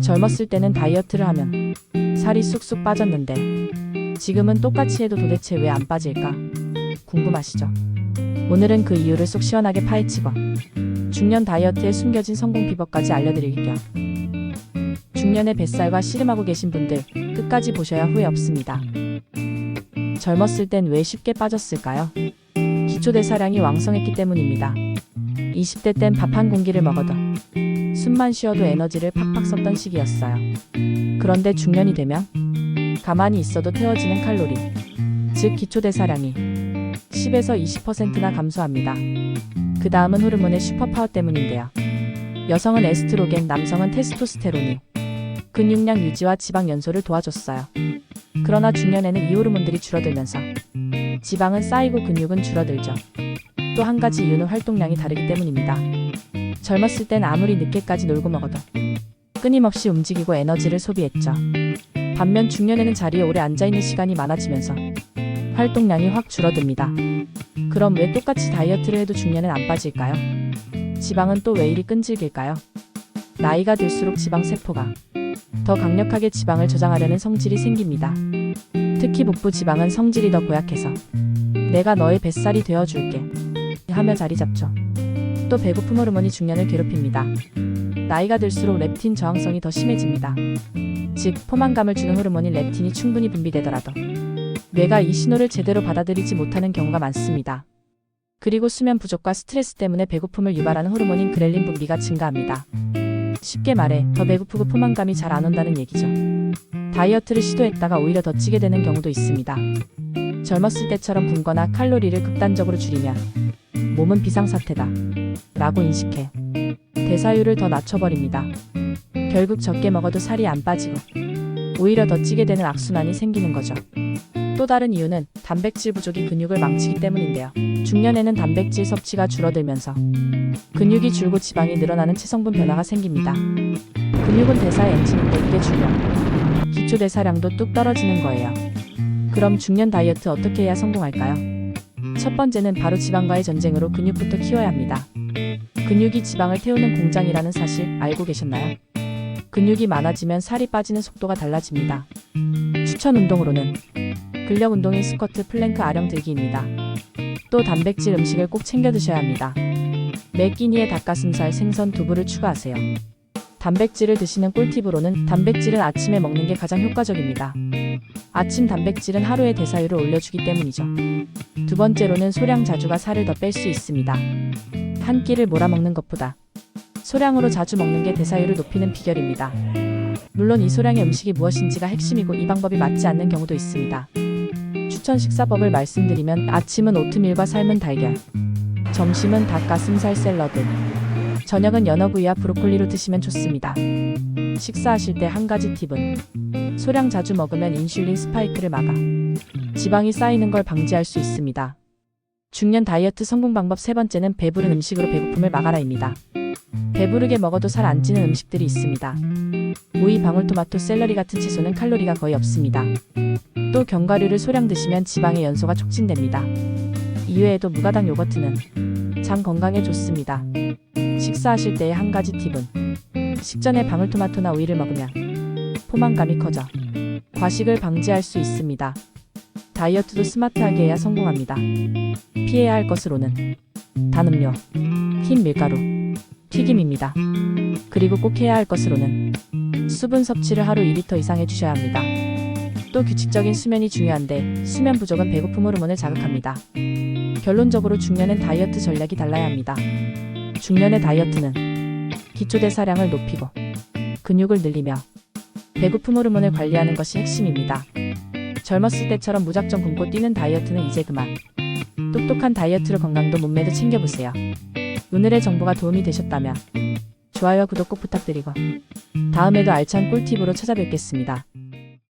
젊었을 때는 다이어트를 하면 살이 쑥쑥 빠졌는데 지금은 똑같이 해도 도대체 왜 안 빠질까? 궁금하시죠? 오늘은 그 이유를 속 시원하게 파헤치고 중년 다이어트에 숨겨진 성공 비법까지 알려드릴게요. 중년의 뱃살과 씨름하고 계신 분들 끝까지 보셔야 후회 없습니다. 젊었을 땐 왜 쉽게 빠졌을까요? 기초대사량이 왕성했기 때문입니다. 20대 땐 밥 한 공기를 먹어도 숨만 쉬어도 에너지를 팍팍 썼던 시기였어요. 그런데 중년이 되면 가만히 있어도 태워지는 칼로리, 즉 기초대사량이 10에서 20%나 감소합니다. 그 다음은 호르몬의 슈퍼파워 때문인데요. 여성은 에스트로겐, 남성은 테스토스테론이 근육량 유지와 지방 연소를 도와줬어요. 그러나 중년에는 이 호르몬들이 줄어들면서 지방은 쌓이고 근육은 줄어들죠. 또 한 가지 이유는 활동량이 다르기 때문입니다. 젊었을 땐 아무리 늦게까지 놀고 먹어도 끊임없이 움직이고 에너지를 소비했죠. 반면 중년에는 자리에 오래 앉아있는 시간이 많아지면서 활동량이 확 줄어듭니다. 그럼 왜 똑같이 다이어트를 해도 중년엔 안 빠질까요? 지방은 또 왜 이리 끈질길까요? 나이가 들수록 지방 세포가 더 강력하게 지방을 저장하려는 성질이 생깁니다. 특히 복부 지방은 성질이 더 고약해서 내가 너의 뱃살이 되어줄게 하며 자리 잡죠. 또 배고픔 호르몬이 중년을 괴롭힙니다. 나이가 들수록 렙틴 저항성이 더 심해집니다. 즉 포만감을 주는 호르몬인 렙틴이 충분히 분비되더라도 뇌가 이 신호를 제대로 받아들이지 못하는 경우가 많습니다. 그리고 수면 부족과 스트레스 때문에 배고픔을 유발하는 호르몬인 그렐린 분비가 증가합니다. 쉽게 말해 더 배고프고 포만감이 잘 안 온다는 얘기죠. 다이어트를 시도했다가 오히려 더 찌게 되는 경우도 있습니다. 젊었을 때처럼 굶거나 칼로리를 극단적으로 줄이면 몸은 비상사태다. 라고 인식해 대사율을 더 낮춰버립니다. 결국 적게 먹어도 살이 안 빠지고 오히려 더 찌게 되는 악순환이 생기는 거죠. 또 다른 이유는 단백질 부족이 근육을 망치기 때문인데요. 중년에는 단백질 섭취가 줄어들면서 근육이 줄고 지방이 늘어나는 체성분 변화가 생깁니다. 근육은 대사의 엔진인데 이게 줄면 기초 대사량도 뚝 떨어지는 거예요. 그럼 중년 다이어트 어떻게 해야 성공할까요? 첫 번째는 바로 지방과의 전쟁으로 근육부터 키워야 합니다. 근육이 지방을 태우는 공장이라는 사실 알고 계셨나요? 근육이 많아지면 살이 빠지는 속도가 달라집니다. 추천 운동으로는 근력 운동인 스쿼트, 플랭크, 아령 들기입니다. 또 단백질 음식을 꼭 챙겨 드셔야 합니다. 매 끼니에 닭가슴살, 생선, 두부를 추가하세요. 단백질을 드시는 꿀팁으로는 단백질은 아침에 먹는 게 가장 효과적입니다. 아침 단백질은 하루의 대사율을 올려주기 때문이죠. 두 번째로는 소량 자주가 살을 더 뺄 수 있습니다. 한 끼를 몰아먹는 것보다 소량으로 자주 먹는 게 대사율을 높이는 비결입니다. 물론 이 소량의 음식이 무엇인지가 핵심이고 이 방법이 맞지 않는 경우도 있습니다. 추천 식사법을 말씀드리면 아침은 오트밀과 삶은 달걀, 점심은 닭가슴살 샐러드, 저녁은 연어구이와 브로콜리로 드시면 좋습니다. 식사하실 때 한 가지 팁은 소량 자주 먹으면 인슐린 스파이크를 막아 지방이 쌓이는 걸 방지할 수 있습니다. 중년 다이어트 성공 방법 세 번째는 배부른 음식으로 배고픔을 막아라입니다. 배부르게 먹어도 살 안 찌는 음식들이 있습니다. 오이, 방울토마토, 샐러리 같은 채소는 칼로리가 거의 없습니다. 또 견과류를 소량 드시면 지방의 연소가 촉진됩니다. 이외에도 무가당 요거트는 장 건강에 좋습니다. 식사하실 때의 한 가지 팁은 식전에 방울토마토나 오이를 먹으면 포만감이 커져 과식을 방지할 수 있습니다. 다이어트도 스마트하게 해야 성공합니다. 피해야 할 것으로는 단 음료, 흰 밀가루, 튀김입니다. 그리고 꼭 해야 할 것으로는 수분 섭취를 하루 2리터 이상 해주셔야 합니다. 또 규칙적인 수면이 중요한데 수면 부족은 배고픔 호르몬을 자극합니다. 결론적으로 중년엔 다이어트 전략이 달라야 합니다. 중년의 다이어트는 기초대사량을 높이고 근육을 늘리며 배고픔 호르몬을 관리하는 것이 핵심입니다. 젊었을 때처럼 무작정 굶고 뛰는 다이어트는 이제 그만. 똑똑한 다이어트로 건강도 몸매도 챙겨보세요. 오늘의 정보가 도움이 되셨다면 좋아요와 구독 꼭 부탁드리고 다음에도 알찬 꿀팁으로 찾아뵙겠습니다.